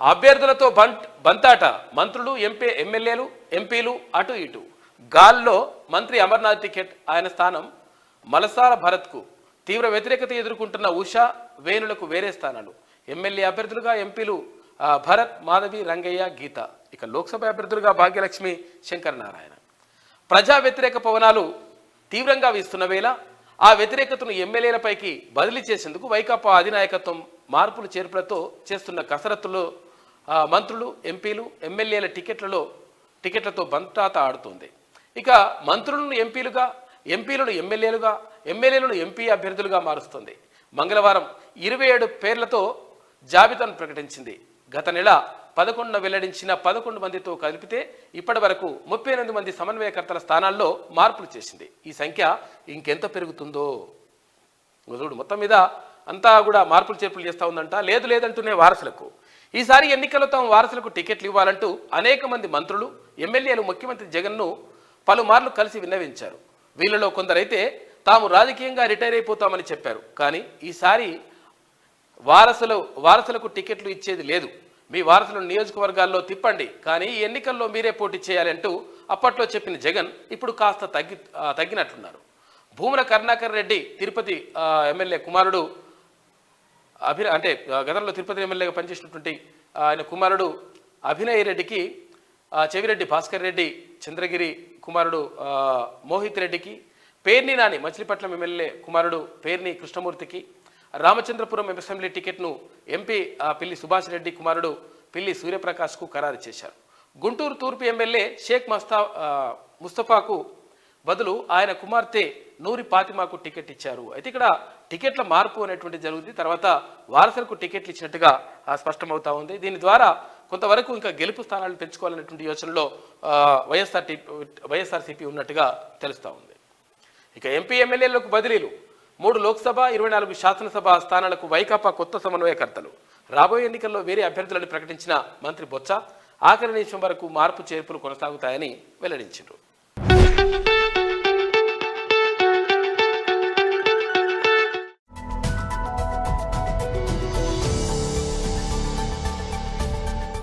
అభ్యర్థులతో burnt బంతాట మంత్రులు MP ఎమ్మెల్యేలు ఎంపీలు అటు ఇటు. గాల్లో మంత్రి అమర్నాథ్ టికెట్ ఆయన స్థానం. మలసాల భరత్కు తీవ్ర వ్యతిరేకత ఎదుర్కొంటున్న ఉషా వేణులకు వేరే స్థానాలు. ఎమ్మెల్యే అభ్యర్థులుగా ఎంపీలు భరత్ మాధవి రంగయ్య గీత. ఇక లోక్సభ అభ్యర్థులుగా భాగ్యలక్ష్మి శంకర్ నారాయణ. ప్రజా వ్యతిరేక పవనాలు తీవ్రంగా వీస్తున్న వేళ ఆ వ్యతిరేకతను ఎమ్మెల్యేలపైకి బదిలీ చేసేందుకు వైకాపా అధినాయకత్వం మార్పులు చేర్పులతో చేస్తున్న కసరత్తులో మంత్రులు ఎంపీలు ఎమ్మెల్యేల టికెట్లలో టికెట్లతో బంతాత ఆడుతుంది. ఇక మంత్రులను ఎంపీలుగా ఎంపీలను ఎమ్మెల్యేలుగా ఎమ్మెల్యేలను ఎంపీ అభ్యర్థులుగా మారుస్తుంది. మంగళవారం ఇరవై ఏడు పేర్లతో జాబితాను ప్రకటించింది. గత నెల పదకొండున వెల్లడించిన పదకొండు మందితో కలిపితే ఇప్పటి వరకు ముప్పై ఎనిమిది మంది సమన్వయకర్తల స్థానాల్లో మార్పులు చేసింది. ఈ సంఖ్య ఇంకెంత పెరుగుతుందో? చూడు మొత్తం మీద అంతా కూడా మార్పులు చేర్పులు చేస్తూ ఉందంట. లేదు లేదంటూనే వారసులకు. ఈసారి ఎన్నికల్లో తమ వారసులకు టికెట్లు ఇవ్వాలంటూ అనేక మంది మంత్రులు ఎమ్మెల్యేలు ముఖ్యమంత్రి జగన్ను పలుమార్లు కలిసి విన్నవించారు. వీళ్ళలో కొందరైతే తాము రాజకీయంగా రిటైర్ అయిపోతామని చెప్పారు. కానీ ఈసారి వారసులు వారసులకు టికెట్లు ఇచ్చేది లేదు. మీ వారసులను నియోజకవర్గాల్లో తిప్పండి. కానీ ఈ ఎన్నికల్లో మీరే పోటీ చేయాలంటూ అప్పట్లో చెప్పిన జగన్ ఇప్పుడు కాస్త తగ్గి తగ్గినట్లున్నారు భూముల కరుణాకర్ రెడ్డి తిరుపతి ఎమ్మెల్యే కుమారుడు అభిన అంటే గతంలో తిరుపతి ఎమ్మెల్యేగా పనిచేసినటువంటి ఆయన కుమారుడు అభినయ్ రెడ్డికి చెవిరెడ్డి భాస్కర్ రెడ్డి చంద్రగిరి కుమారుడు మోహిత్ రెడ్డికి పేర్ని నాని మచిలీపట్నం ఎమ్మెల్యే కుమారుడు పేర్ని కృష్ణమూర్తికి రామచంద్రపురం అసెంబ్లీ టికెట్ను ఎంపీ పిల్లి సుభాష్ రెడ్డి కుమారుడు పిల్లి సూర్యప్రకాష్కు ఖరారు చేశారు. గుంటూరు తూర్పు ఎమ్మెల్యే షేక్ మస్తా ముస్తఫాకు బదులు ఆయన కుమార్తె నూరి పాతిమాకు టికెట్ ఇచ్చారు. అయితే ఇక్కడ టికెట్ల మార్పు అనేటువంటి జరుగుతుంది. తర్వాత వారసులకు టికెట్లు ఇచ్చినట్టుగా స్పష్టమవుతా ఉంది. దీని ద్వారా కొంతవరకు ఇంకా గెలుపు స్థానాలు పెంచుకోవాలనేటువంటి యోచనలో వైఎస్ఆర్ టీ వైఎస్ఆర్సీపీ ఉన్నట్టుగా తెలుస్తూ ఉంది. ఇక ఎంపీ ఎమ్మెల్యేలకు బదిలీలు. మూడు లోక్సభ ఇరవై నాలుగు శాసనసభ స్థానాలకు వైకాపా కొత్త సమన్వయకర్తలు. రాబోయే ఎన్నికల్లో వేరే అభ్యర్థులను ప్రకటించిన మంత్రి బొత్స ఆఖరి నిమిషం వరకు మార్పు చేర్పులు కొనసాగుతాయని వెల్లడించారు